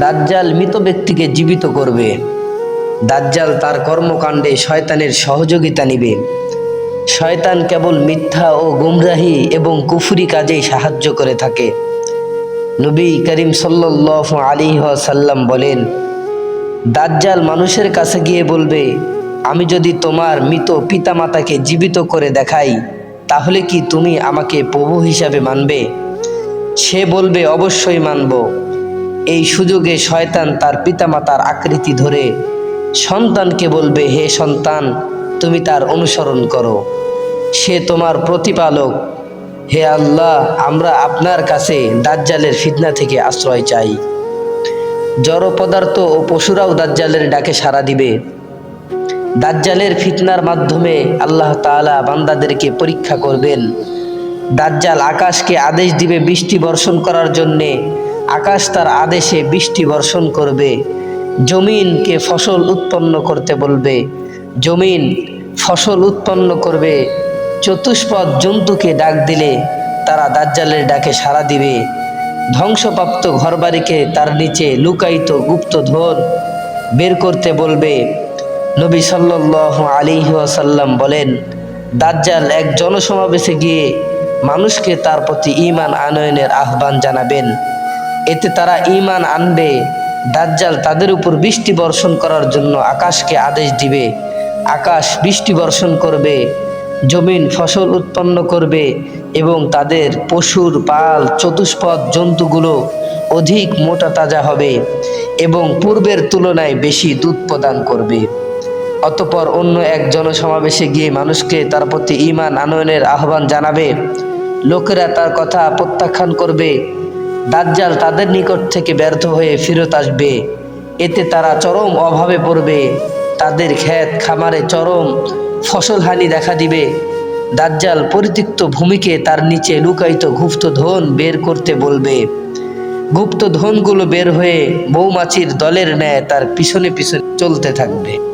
দাজ্জাল মৃত ব্যক্তিকে জীবিত করবে। দাজ্জাল তার কর্মকাণ্ডে শয়তানের সহযোগিতা নিবে। শয়তান কেবল মিথ্যা ও গুমরাহি এবং কুফুরি কাজেই সাহায্য করে থাকে। নবী করিম সাল্লাহ আলী সাল্লাম বলেন, দাজ্জাল মানুষের কাছে গিয়ে বলবে, আমি যদি তোমার মৃত পিতামাতাকে জীবিত করে দেখাই, তাহলে কি তুমি আমাকে প্রভু হিসাবে মানবে সে বলবে, অবশ্যই মানব এই সুযোগে শয়তান তার পিতামাতার আকৃতি ধরে, সন্তানকে বলবে, হে সন্তান, তুমি তার অনুসরণ করো। সে তোমার প্রতিপালক। হে আল্লাহ, আমরা আপনার কাছে দাজ্জালের ফিতনা থেকে আশ্রয় চাই। জড় পদার্থ ও পশুরাও দাজ্জালের ডাকে সাড়া দিবে। দাজ্জালের ফিতনার মাধ্যমে আল্লাহ তাআলা বান্দাদেরকে পরীক্ষা করবেন। দাজ্জাল আকাশকে আদেশ দিবে বৃষ্টি বর্ষণ করার জন্যে। আকাশ তার আদেশে বৃষ্টি বর্ষণ করবে। জমিনকে ফসল উৎপন্ন করতে বলবে। জমিন ফসল উৎপন্ন করবে। চতুষ্পদ জন্তুকে ডাক দিলে তারা দাজ্জালের ডাকে সাড়া দিবে। ধ্বংসপ্রাপ্ত ঘরবাড়িকে তার নিচে লুকায়িত গুপ্ত গুপ্তধন বের করতে বলবে। নবী সাল্লাহ আলী ওয়াসাল্লাম বলেন, দাজ্জাল এক জনসমাবেশে গিয়ে মানুষকে তার প্রতি ঈমান আনয়নের আহ্বান জানাবেন। এতে তারা ঈমান আনবে। দাজ্জাল তাদের উপর বৃষ্টি বর্ষণ করার জন্য আকাশকে আদেশ দিবে। আকাশ বৃষ্টি বর্ষণ করবে, জমিন ফসল উৎপন্ন করবে এবং তাদের পশুর পাল, চতুষ্পদ জন্তুগুলো অধিক মোটা তাজা হবে এবং পূর্বের তুলনায় বেশি দুধ প্রদান করবে। অতপর অন্য এক জনসমাবেশে গিয়ে মানুষকে তার প্রতি ইমান আনয়নের আহ্বান জানাবে। লোকেরা তার কথা প্রত্যাখ্যান করবে। দাজ্জাল তাদের নিকট থেকে ব্যর্থ হয়ে ফেরত আসবে। এতে তারা চরম অভাবে পড়বে। তাদের ক্ষেত, খামারে চরম ফসলহানি দেখা দিবে। দাজ্জাল পরিত্যক্ত ভূমিকে তার নিচে লুকায়িত গুপ্ত ধন বের করতে বলবে। গুপ্ত ধনগুলো বের হয়ে মৌমাছির দলের ন্যায় তার পিছনে পিছনে চলতে থাকবে।